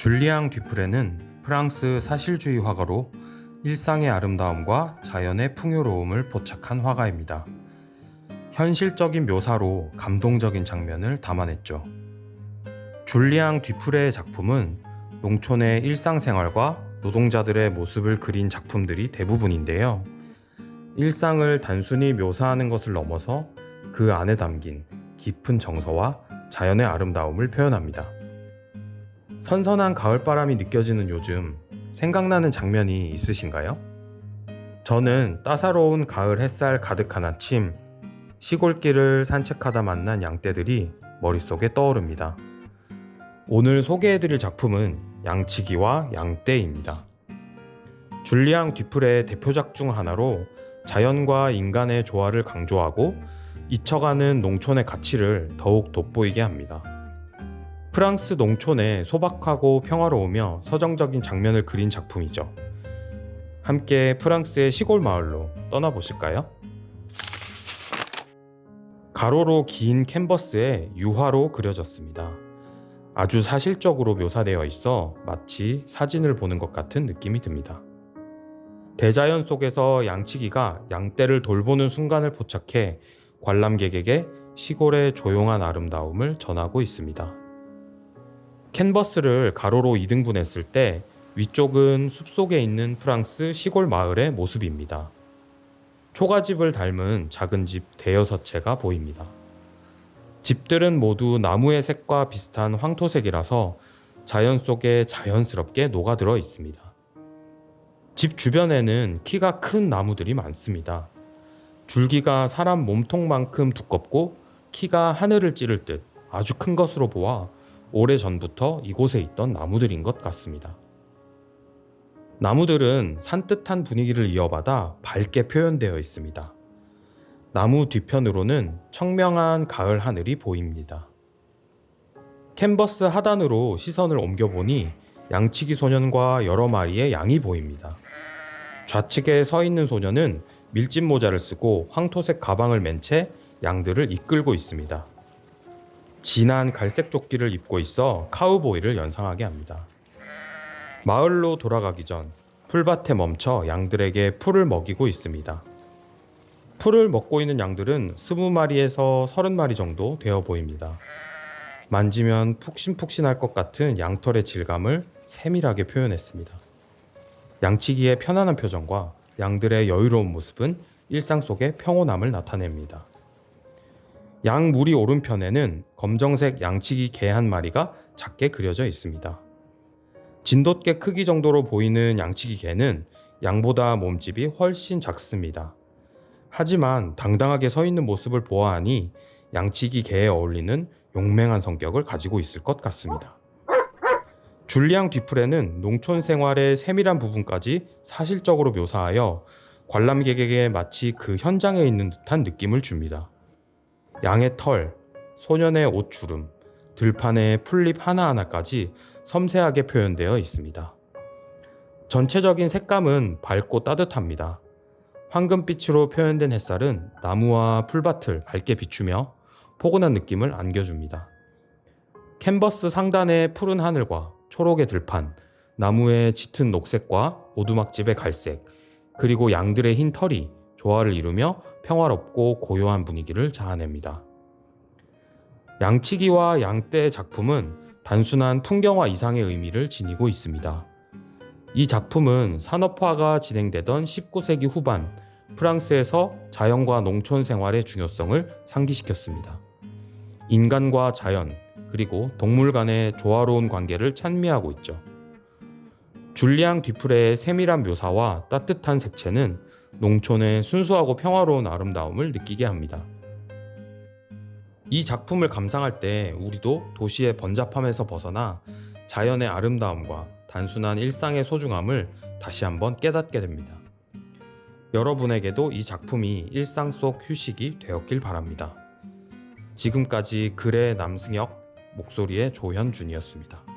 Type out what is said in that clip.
줄리앙 뒤프레는 프랑스 사실주의 화가로 일상의 아름다움과 자연의 풍요로움을 포착한 화가입니다. 현실적인 묘사로 감동적인 장면을 담아냈죠. 줄리앙 뒤프레의 작품은 농촌의 일상생활과 노동자들의 모습을 그린 작품들이 대부분인데요. 일상을 단순히 묘사하는 것을 넘어서 그 안에 담긴 깊은 정서와 자연의 아름다움을 표현합니다. 선선한 가을바람이 느껴지는 요즘 생각나는 장면이 있으신가요? 저는 따사로운 가을 햇살 가득한 아침 시골길을 산책하다 만난 양떼들이 머릿속에 떠오릅니다. 오늘 소개해드릴 작품은 양치기와 양떼입니다. 줄리앙 뒤프레의 대표작 중 하나로 자연과 인간의 조화를 강조하고 잊혀가는 농촌의 가치를 더욱 돋보이게 합니다. 프랑스 농촌의 소박하고 평화로우며 서정적인 장면을 그린 작품이죠. 함께 프랑스의 시골 마을로 떠나보실까요? 가로로 긴 캔버스에 유화로 그려졌습니다. 아주 사실적으로 묘사되어 있어 마치 사진을 보는 것 같은 느낌이 듭니다. 대자연 속에서 양치기가 양떼를 돌보는 순간을 포착해 관람객에게 시골의 조용한 아름다움을 전하고 있습니다. 캔버스를 가로로 2등분했을 때 위쪽은 숲속에 있는 프랑스 시골 마을의 모습입니다. 초가집을 닮은 작은 집 대여섯 채가 보입니다. 집들은 모두 나무의 색과 비슷한 황토색이라서 자연 속에 자연스럽게 녹아들어 있습니다. 집 주변에는 키가 큰 나무들이 많습니다. 줄기가 사람 몸통만큼 두껍고 키가 하늘을 찌를 듯 아주 큰 것으로 보아 오래 전부터 이곳에 있던 나무들인 것 같습니다. 나무들은 산뜻한 분위기를 이어받아 밝게 표현되어 있습니다. 나무 뒤편으로는 청명한 가을 하늘이 보입니다. 캔버스 하단으로 시선을 옮겨보니 양치기 소년과 여러 마리의 양이 보입니다. 좌측에 서 있는 소년은 밀짚 모자를 쓰고 황토색 가방을 맨 채 양들을 이끌고 있습니다. 진한 갈색 조끼를 입고 있어 카우보이를 연상하게 합니다. 마을로 돌아가기 전 풀밭에 멈춰 양들에게 풀을 먹이고 있습니다. 풀을 먹고 있는 양들은 20마리에서 30마리 정도 되어 보입니다. 만지면 푹신푹신할 것 같은 양털의 질감을 세밀하게 표현했습니다. 양치기의 편안한 표정과 양들의 여유로운 모습은 일상 속의 평온함을 나타냅니다. 양 무리 오른편에는 검정색 양치기 개 한 마리가 작게 그려져 있습니다. 진돗개 크기 정도로 보이는 양치기 개는 양보다 몸집이 훨씬 작습니다. 하지만 당당하게 서 있는 모습을 보아하니 양치기 개에 어울리는 용맹한 성격을 가지고 있을 것 같습니다. 줄리앙 뒤프레는 농촌 생활의 세밀한 부분까지 사실적으로 묘사하여 관람객에게 마치 그 현장에 있는 듯한 느낌을 줍니다. 양의 털, 소년의 옷 주름, 들판의 풀잎 하나하나까지 섬세하게 표현되어 있습니다. 전체적인 색감은 밝고 따뜻합니다. 황금빛으로 표현된 햇살은 나무와 풀밭을 밝게 비추며 포근한 느낌을 안겨줍니다. 캔버스 상단의 푸른 하늘과 초록의 들판, 나무의 짙은 녹색과 오두막집의 갈색, 그리고 양들의 흰 털이 조화를 이루며 평화롭고 고요한 분위기를 자아냅니다. 양치기와 양떼의 작품은 단순한 풍경화 이상의 의미를 지니고 있습니다. 이 작품은 산업화가 진행되던 19세기 후반 프랑스에서 자연과 농촌 생활의 중요성을 상기시켰습니다. 인간과 자연, 그리고 동물 간의 조화로운 관계를 찬미하고 있죠. 줄리앙 뒤프레의 세밀한 묘사와 따뜻한 색채는 농촌의 순수하고 평화로운 아름다움을 느끼게 합니다. 이 작품을 감상할 때 우리도 도시의 번잡함에서 벗어나 자연의 아름다움과 단순한 일상의 소중함을 다시 한번 깨닫게 됩니다. 여러분에게도 이 작품이 일상 속 휴식이 되었길 바랍니다. 지금까지 글의 남승혁, 목소리의 조현준이었습니다.